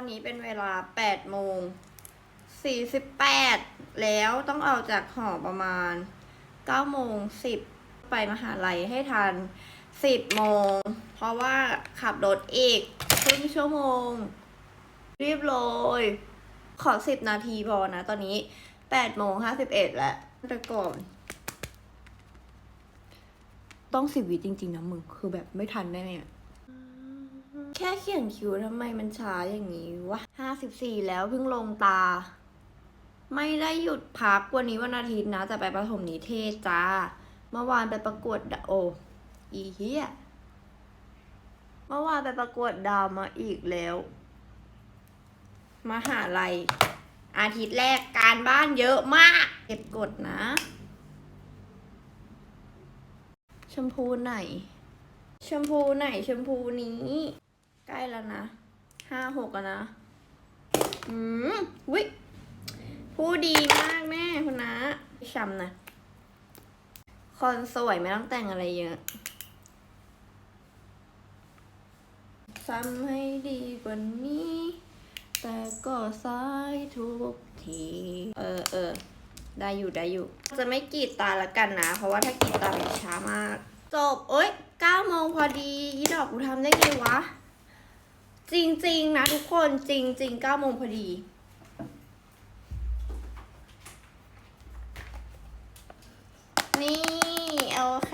อนนี้เป็นเวลา8โมง48แล้วต้องออกจากหอประมาณ9โมง10ไปมหาลัยให้ทัน10โมง เพราะว่าขับรถอีกครึ่งชั่วโมง รีบเลย ขอ10นาทีพอนะ ตอนนี้8โมง51แล้วแต่ก่อนต้องสิบวิจริง ๆ นะมึง คือแบบไม่ทันแน่ๆ แค่เขียนคิ้วทำไมมันช้าอย่างนี้วะห้าสิบสี่แล้วเพิ่งลงตา ไม่ได้หยุดพักวันนี้วันอาทิตย์นะจะไปประถมนิเทศจ้า เมื่อวานไปประกวดโออีเฮียเมื่อวานไปประกวดดาวมาอีกแล้วมหาลัย อาทิตย์แรกการบ้านเยอะมาก เก็บกดนะ ชมพูไหน ชมพูไหนชมพูนี้ ใกล้แล้วนะห้าหกแล้วนะ อืมวิผู้ดีมากแม่คุณนะช้ำนะคนสวยไม่ต้องแต่งอะไรเยอะทำให้ดีกว่านี้ แต่ก็สายทุกที เออเออได้อยู่ได้อยู่ จะไม่กรีดตาละกันนะ เพราะว่าถ้ากรีดตามันช้ามาก จบเอ้ยเก้าโมงพอดี อีดอกกูทำได้ไงวะ จริง ๆ นะทุกคนจริงๆเก้าโมงพอดี นี่ โอเค